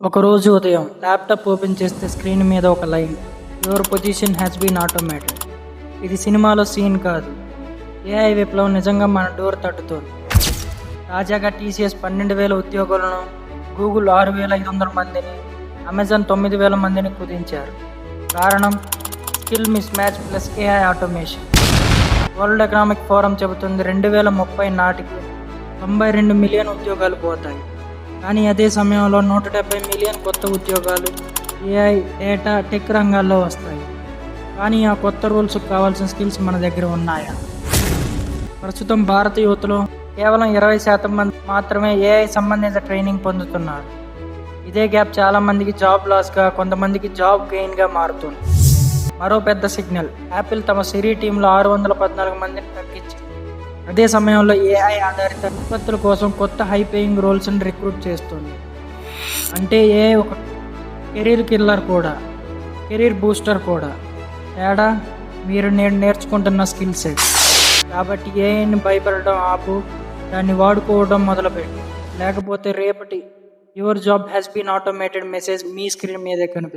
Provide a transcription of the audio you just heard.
ఒకరోజు ఉదయం laptop open చేస్తే స్క్రీన్ మీద ఒక line your position has been automated ఇది సినిమాలో సీన్ కాదు. ఏఐ విప్లవం నిజంగా మన డోర్ తట్టుతోంది. తాజాగా టీసీఎస్ పన్నెండు వేల ఉద్యోగులను గూగుల్ ఆరు వేల ఐదు వందల మందిని అమెజాన్ తొమ్మిది వేల మందిని కుదించారు. కారణం skill mismatch plus AI automation World Economic Forum చెబుతుంది రెండు వేల ముప్పై నాటికి తొంభై రెండు మిలియన్ ఉద్యోగాలు పోతాయి. కానీ అదే సమయంలో నూట డెబ్బై మిలియన్ కొత్త ఉద్యోగాలు ఏఐ డేటా టెక్ రంగాల్లో వస్తాయి. కానీ ఆ కొత్త రూల్స్కి కావాల్సిన స్కిల్స్ మన దగ్గర ఉన్నాయా? ప్రస్తుతం భారత యువతలో కేవలం ఇరవై శాతం మంది మాత్రమే ఏఐ సంబంధిత ట్రైనింగ్ పొందుతున్నారు. ఇదే గ్యాప్ చాలామందికి జాబ్ లాస్గా కొంతమందికి జాబ్ గెయిన్గా మారుతుంది. మరో పెద్ద సిగ్నల్ యాపిల్ తమ సిరి టీంలో ఆరు వందల పద్నాలుగు మందిని తగ్గించి అదే సమయంలో ఏఐ ఆధారిత ఉత్పత్తుల కోసం కొత్త హై పేయింగ్ రోల్స్ని రిక్రూట్ చేస్తుంది. అంటే ఏఐ ఒక కెరీర్ కిల్లర్ కూడా కెరీర్ బూస్టర్ కూడా. తేడా? మీరు నేను నేర్చుకుంటున్న స్కిల్ సెట్. కాబట్టి ఏఐని భయపడడం ఆపు దాన్ని వాడుకోవడం మొదలుపెట్టి. లేకపోతే రేపటి your job has been automated message me screen మీదే కనిపిస్తుంది.